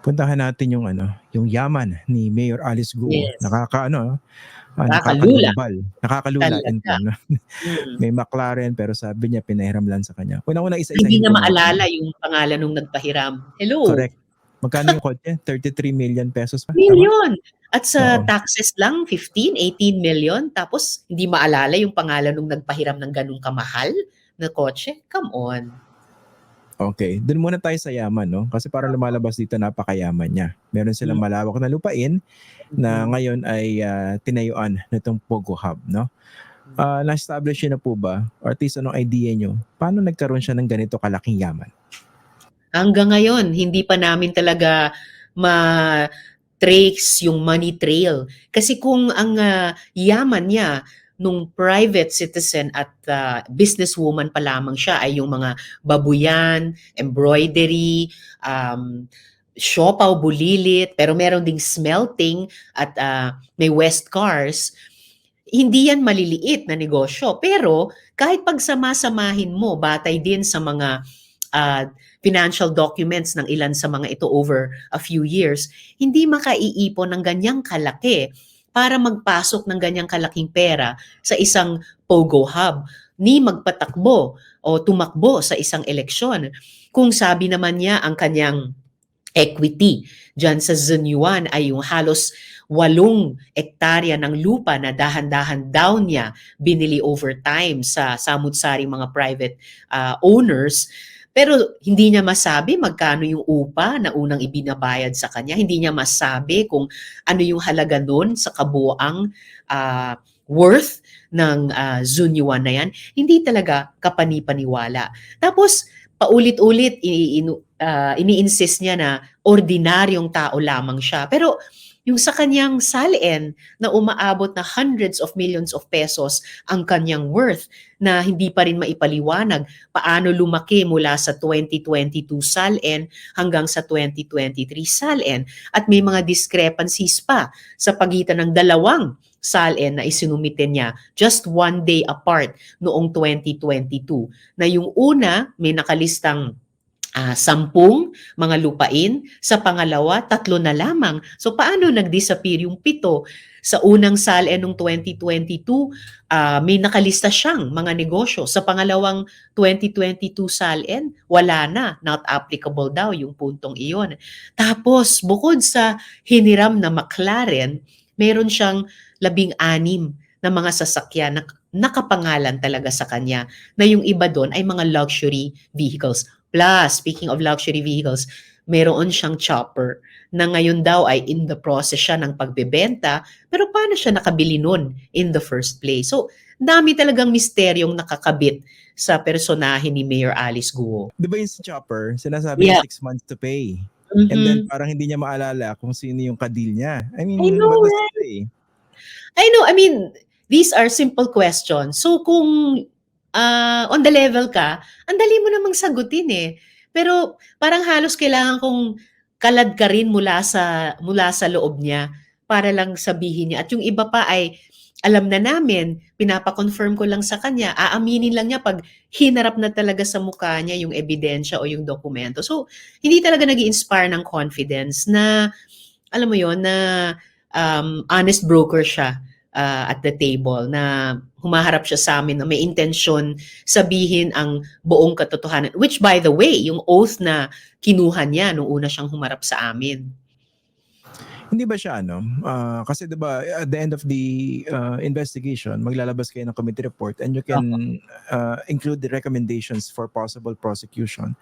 Puntahan natin yung ano, yung yaman ni Mayor Alice Guo. Yes. Nakakaano, ah, Nakakalula. nakakalumbal. Nakakalula in no? Mm. May McLaren pero sabi niya pinahiram lang sa kanya. Unang-una isa-isahin Hindi na muna. maalala yung pangalan nung nagpahiram. Hello. Correct. Magkano yung kotse? 33 million pesos pa? Million. At sa Oo. taxes lang, 15, 18 million. Tapos, hindi maalala yung pangalan nung nagpahiram ng ganung kamahal na kotse. Come on. Okay, dun muna tayo sa yaman, no? Kasi parang lumalabas dito napakayaman niya. Meron silang Mm. malawak na lupain na ngayon ay ah, tinayuan nitong Pogo Hub, no? Ah, na-establish na po ba? Or at least anong idea nyo? Paano nagkaroon siya ng ganito kalaking yaman? Hanggang ngayon, hindi pa namin talaga ma-trace yung money trail. Kasi kung ang ah, yaman niya nung private citizen at ah, businesswoman pa lamang siya ay yung mga babuyan, embroidery, um, siopaw, bulilit, pero meron ding smelting at ah, may West Cars, hindi yan maliliit na negosyo. Pero kahit pagsama-samahin mo, batay din sa mga ah, financial documents ng ilan sa mga ito over a few years, hindi makaiipon ng ganyang kalaki para magpasok ng ganyang kalaking pera sa isang Pogo Hub ni magpatakbo o tumakbo sa isang eleksyon. Kung sabi naman niya ang kanyang equity dyan sa Zunyuan ay yung halos walong ektarya ng lupa na dahan-dahan daw niya binili over time sa samut-saring mga private ah, owners. Pero hindi niya masabi magkano yung upa na unang ibinabayad sa kanya. Hindi niya masabi kung ano yung halaga nun sa kabuang ah, worth ng uh, Zunyuan na yan. Hindi talaga kapani-paniwala. Tapos, paulit-ulit ini, inu- ah, ini-insist niya na ordinaryong tao lamang siya. Pero yung sa kanyang salin na umaabot na hundreds of millions of pesos ang kanyang worth na hindi pa rin maipaliwanag paano lumaki mula sa 2022 salin hanggang sa 2023 salin at may mga discrepancies pa sa pagitan ng dalawang salin na isinumite niya just one day apart noong 2022 na yung una may nakalistang ah, sampung mga lupain, sa pangalawa, tatlo na lamang. So paano nag-disappear yung pito? Sa unang SALE noong 2022, ah, may nakalista siyang mga negosyo. Sa pangalawang 2022 SALN, wala na, not applicable daw yung puntong iyon. Tapos, bukod sa hiniram na McLaren, meron siyang labing-anim na mga sasakyan na nakapangalan talaga sa kanya na yung iba doon ay mga luxury vehicles. Plus, speaking of luxury vehicles, meron siyang chopper na ngayon daw ay in the process siya ng pagbebenta. Pero paano siya nakabili nun in the first place? So, dami talagang misteryong nakakabit sa personahe ni Mayor Alice Guo. Di ba yung chopper, sinasabi Yeah. six months to pay. And then parang hindi niya maalala kung sino yung kadil niya. I mean, I know, what it say? I know, I mean, these are simple questions. So kung ah, on the level ka, ang dali mo namang sagutin eh. Pero parang halos kailangan kong kalad ka rin mula sa mula sa loob niya para lang sabihin niya. At yung iba pa ay alam na namin, pinapa-confirm ko lang sa kanya, aaminin lang niya pag hinarap na talaga sa mukha niya yung ebidensya o yung dokumento. So, hindi talaga nag inspire ng confidence na, alam mo yon na um, honest broker siya uh, at the table na humaharap siya sa amin na may intensyon sabihin ang buong katotohanan. Which by the way, yung oath na kinuha niya nung una siyang humarap sa amin. Hindi ba siya ano? ah, kasi 'di ba at the end of the ah, investigation, maglalabas kayo ng committee report and you can ah, include the recommendations for possible prosecution.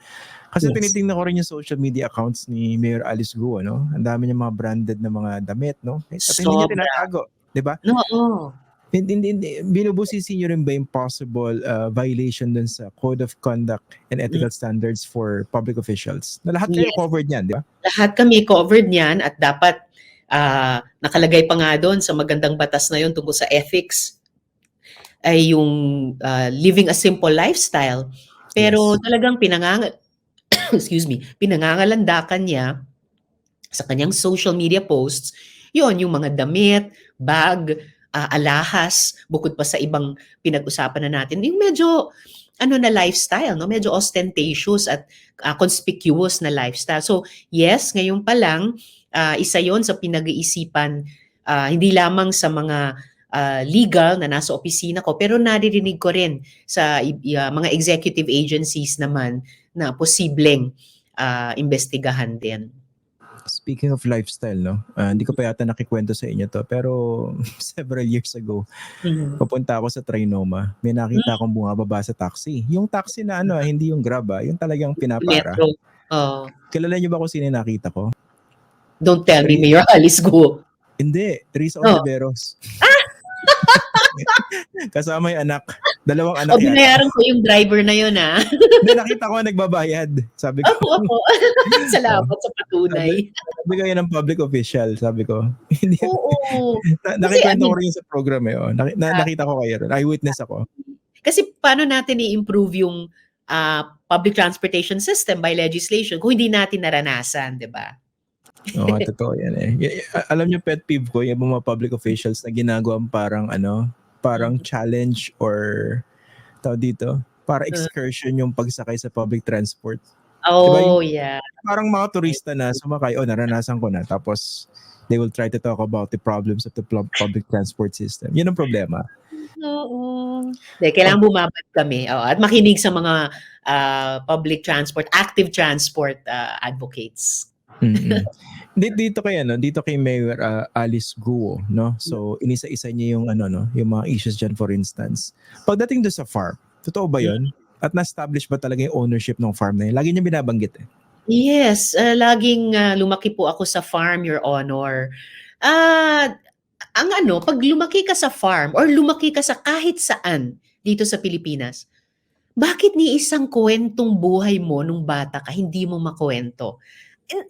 Kasi Yes. tinitingnan ko rin yung social media accounts ni Mayor Alice Guo, no? Ang dami niya mga branded na mga damit, no? At hindi niya Sobra. tinatago, 'di ba? Oo. Hindi, hindi, hindi. Binubusisi niyo rin ba yung possible ah, violation dun sa Code of Conduct and Ethical Standards for Public Officials? Na lahat kayo Yes. covered niyan, di ba? Lahat kami covered niyan at dapat ah, nakalagay pa nga doon sa magandang batas na yon tungkol sa ethics ay yung ah, living a simple lifestyle. Pero Yes. talagang pinangangal excuse me, pinangangalandakan niya sa kanyang social media posts, yon yung mga damit, bag, ah, alahas, bukod pa sa ibang pinag-usapan na natin. Yung medyo ano na lifestyle, no? Medyo ostentatious at ah, conspicuous na lifestyle. So, yes, ngayon pa lang, ah, isa yon sa pinag-iisipan, ah, hindi lamang sa mga ah, legal na nasa opisina ko, pero naririnig ko rin sa ah, mga executive agencies naman na posibleng ah, investigahan din. Speaking of lifestyle, no? ah, hindi ko pa yata nakikwento sa inyo to, pero several years ago, Mhm. papunta ako sa Trinoma. May nakita akong bumababa sa taxi. Yung taxi na ano, ah, hindi yung grab, ah, yung talagang pinapara. Metro. Oh, Kilala niyo ba kung sino nakita ko? don't tell me, Mayor Alice Go. Hindi, Teresa Oh. Oliveros. Kasama yung anak. Dalawang O, anak yan. binayaran ko yung driver na yun, ah. Hindi, nakita ko nagbabayad. Sabi ko, Opo, opo. Salamat sa patunay. sabi ko yan ng public official. Sabi ko. Oo. Na, nakikwento I ko rin sa program eh. Oh. Naki- na, Ah. nakita ko kayo rin. Eyewitness ako. Kasi paano natin i-improve yung ah, public transportation system by legislation kung hindi natin naranasan, di ba? Oo, totoo yan eh. Y- y- alam niyo pet peeve ko, yung mga public officials na ginagawa parang ano, parang challenge or tao dito, para excursion yung pagsakay sa public transport. Oh, yeah. Parang mga turista na sumakay, oh, naranasan ko na. Tapos, they will try to talk about the problems of the pub- public transport system. Yun ang problema. Oo. Hindi, kailangan bumabad kami Oo, at makinig sa mga ah, public transport, active transport ah, advocates. Mm-mm. dito, dito kay ano, dito kay Mayor uh, Alice Guo, no? So inisa-isa niya yung ano no, yung mga issues diyan for instance. Pagdating do sa farm, totoo ba 'yon? At na-establish ba talaga yung ownership ng farm na yun? Lagi niya binabanggit eh. Yes, ah, laging ah, lumaki po ako sa farm, Your Honor. Ah, ang ano, pag lumaki ka sa farm or lumaki ka sa kahit saan dito sa Pilipinas, bakit ni isang kwentong buhay mo nung bata ka hindi mo makwento?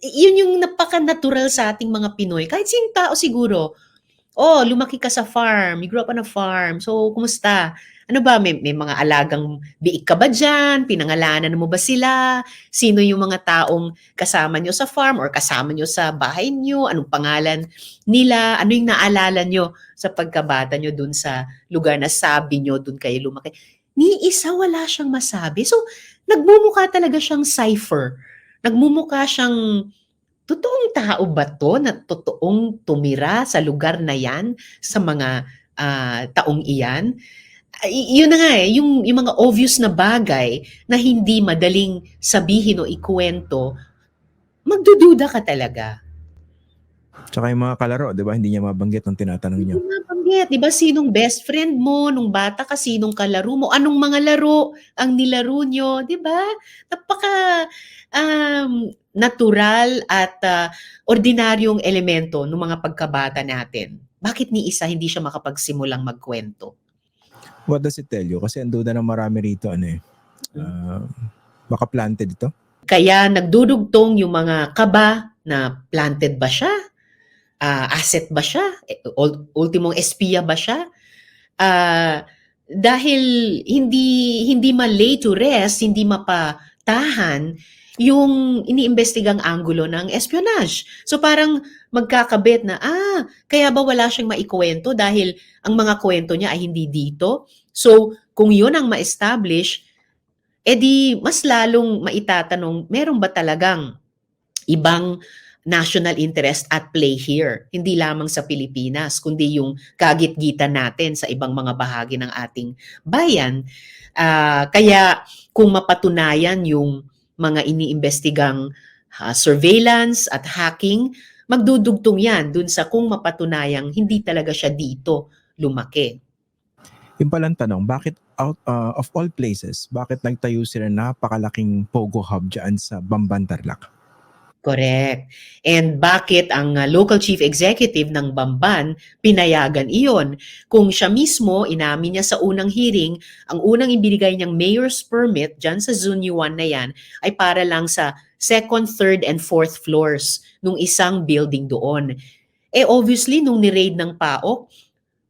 Yun yung napaka-natural sa ating mga Pinoy. Kahit sing tao siguro, oh, lumaki ka sa farm, you grew up on a farm, so kumusta? Ano ba, may, may mga alagang biik ka ba dyan? Pinangalanan mo ba sila? Sino yung mga taong kasama nyo sa farm or kasama nyo sa bahay nyo? Anong pangalan nila? Ano yung naalala nyo sa pagkabata nyo dun sa lugar na sabi nyo dun kayo lumaki? Ni isa wala siyang masabi. So, nagmumukha talaga siyang cipher. Nagmumukha siyang totoong tao ba to na totoong tumira sa lugar na yan sa mga ah, taong iyan? Ay, yun na nga eh, yung, yung mga obvious na bagay na hindi madaling sabihin o ikwento, magdududa ka talaga. Tsaka yung mga kalaro, 'di ba? Hindi niya mabanggit nung tinatanong niyo. Hindi mabanggit, di ba? Sinong best friend mo nung bata ka? Sinong kalaro mo? Anong mga laro ang nilaro nyo? Di ba? Napaka um, natural at ah, ordinaryong elemento ng mga pagkabata natin. Bakit ni isa hindi siya makapagsimulang magkwento? What does it tell you? Kasi ang duda ng marami rito ano eh. Uh, baka planted ito. Kaya nagdudugtong yung mga kaba na planted ba siya? Ah, asset ba siya? Ul- Ultimong espiya ba siya? Ah, dahil hindi hindi ma-lay to rest, hindi mapatahan yung iniimbestigang anggulo ng espionage. So parang magkakabit na, ah, kaya ba wala siyang maikwento dahil ang mga kwento niya ay hindi dito? So kung yun ang ma-establish, edi mas lalong maitatanong, meron ba talagang ibang national interest at play here? Hindi lamang sa Pilipinas, kundi yung kagit-gitan natin sa ibang mga bahagi ng ating bayan. Ah, kaya kung mapatunayan yung mga iniimbestigang ah, surveillance at hacking, magdudugtong yan dun sa kung mapatunayang hindi talaga siya dito lumaki. Yung palang tanong, bakit out uh, of all places, bakit nagtayo sila ng napakalaking Pogo Hub dyan sa Bamban Tarlac? Correct. And bakit ang uh, local chief executive ng Bamban pinayagan iyon? Kung siya mismo, inamin niya sa unang hearing, ang unang ibinigay niyang mayor's permit dyan sa Zunyu 1 na yan ay para lang sa second, third, and fourth floors nung isang building doon. Eh obviously, nung ni-raid ng PAOK,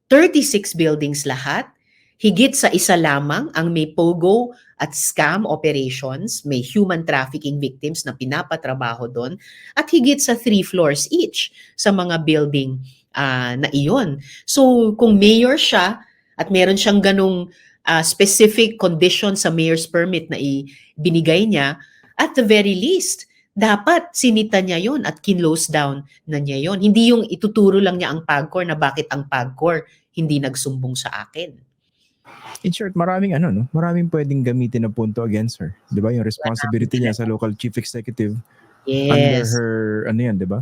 36 buildings lahat, higit sa isa lamang ang may POGO at scam operations, may human trafficking victims na pinapatrabaho doon, at higit sa three floors each sa mga building ah, na iyon. So kung mayor siya at meron siyang ganong ah, specific condition sa mayor's permit na ibinigay niya, at the very least, dapat sinita niya yon at kinlose down na niya yon. Hindi yung ituturo lang niya ang PAGCOR na bakit ang PAGCOR hindi nagsumbong sa akin. In short, maraming ano, no? Maraming pwedeng gamitin na punto against her. Di ba? Yung responsibility niya sa local chief executive under Yes. her, ano yan, di ba?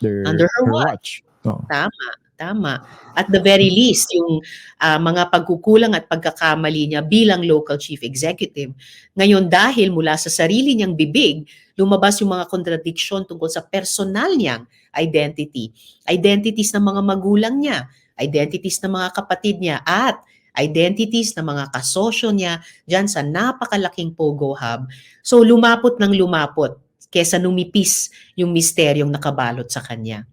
Under, Under her watch. Oo. Tama, tama. At the very least, yung ah, mga pagkukulang at pagkakamali niya bilang local chief executive, ngayon dahil mula sa sarili niyang bibig, lumabas yung mga contradiction tungkol sa personal niyang identity. Identities ng mga magulang niya, identities ng mga kapatid niya, at identities ng mga kasosyo niya dyan sa napakalaking Pogo Hub. So lumapot ng lumapot kesa numipis yung misteryong nakabalot sa kanya.